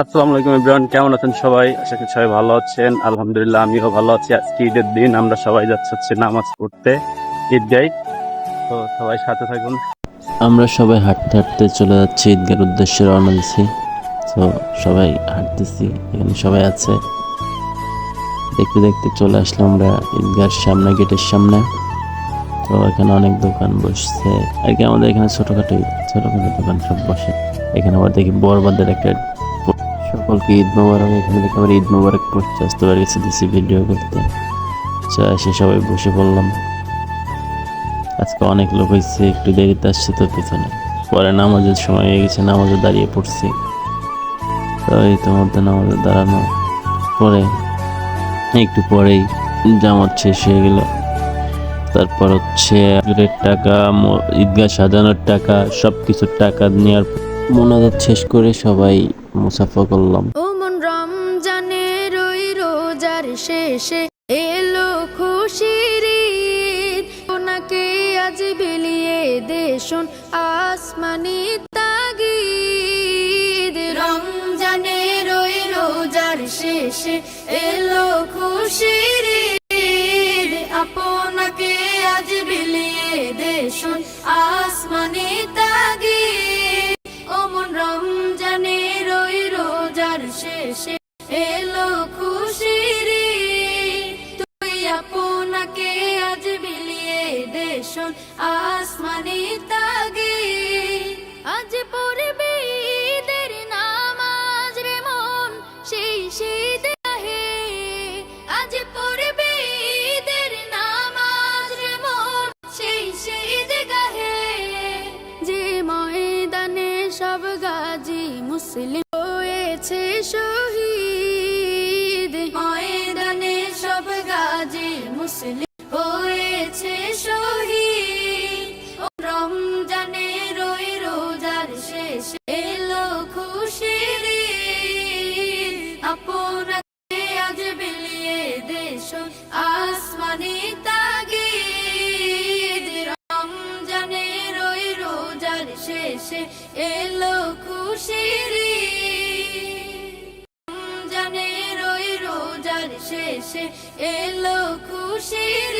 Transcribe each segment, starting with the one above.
আসসালামু আলাইকুম ইব্রাহিম কেমন আছেন সবাই? আশা করি সবাই ভালো আছেন। আলহামদুলিল্লাহ, আমিও ভালো আছি। আজকে ঈদের দিন, আমরা সবাই যাচ্ছি হচ্ছে নামাজ পড়তে ঈদগাই তো সবাই সাথে থাকুন। আমরা সবাই হাঁটতে হাঁটতে চলে যাচ্ছি, ঈদগার উদ্দেশ্যে রওনা দিছি। তো সবাই হাঁটতেছি, এখানে সবাই আছে। দেখতে দেখতে চলে আসলাম আমরা ঈদগার সামনে, গেটের সামনে। তো এখানে অনেক দোকান বসছে। আর কি আমাদের এখানে ছোটখাটো, ছোটোখাটো দোকান সব বসে। এখানে আবার দেখি বরবাদের একটা সকলকে ঈদ মোবারক। এখানে দেখি আবার ঈদ মোবারক পোস্ট আসতে পারে গেছে ভিডিও করতে। তো এসে সবাই বসে পড়লাম। আজকে অনেক লোক হয়েছে, একটু দেরিতে আসছে তো পেছনে। পরে নামাজের সময় হয়ে গেছে, নামাজে দাঁড়িয়ে পড়ছি। তো এই তো মধ্যে নামাজে দাঁড়ানো। পরে, একটু পরেই জামাত শেষ হয়ে গেল। তারপর হচ্ছে টাকা ঈদগাহ সাজানোর টাকা সব কিছুর টাকা নেওয়ার মোনাজাত শেষ করে সবাই মুসাফা করলাম। ও মন রমজানের ওই রোজার শেষে এলো খুশির ওনাকে আজ বিলিয়ে দেশন আসমানি তাগিদ। রমজানের ওই রোজার শেষে এলো খুশির এলো খুশির। তুই আপনাকে আজ বিলিয়ে দেশন আসমানি তাগে আজ পড়বে ঈদের নামাজ রে মন, সেই শীত হে আজ পড়বে ঈদের নামাজ রে মন, সেই শীত গাহে যে ময়দানে সব গাজী মুসলিম শেষে এলো খুশির। রমজানের ওই রোজার শেষে এলো খুশির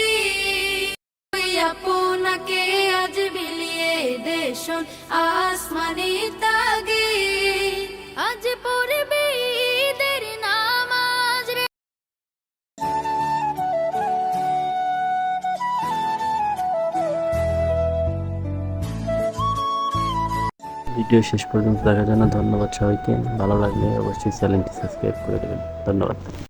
আপনাকে আজ বিলিয়ে দেশন আসমানি তাগে ভিডিও শেষ পর্যন্ত দেখার জন্য ধন্যবাদ সবাইকে। ভালো লাগলে অবশ্যই চ্যানেলটি সাবস্ক্রাইব করে দেবেন। ধন্যবাদ।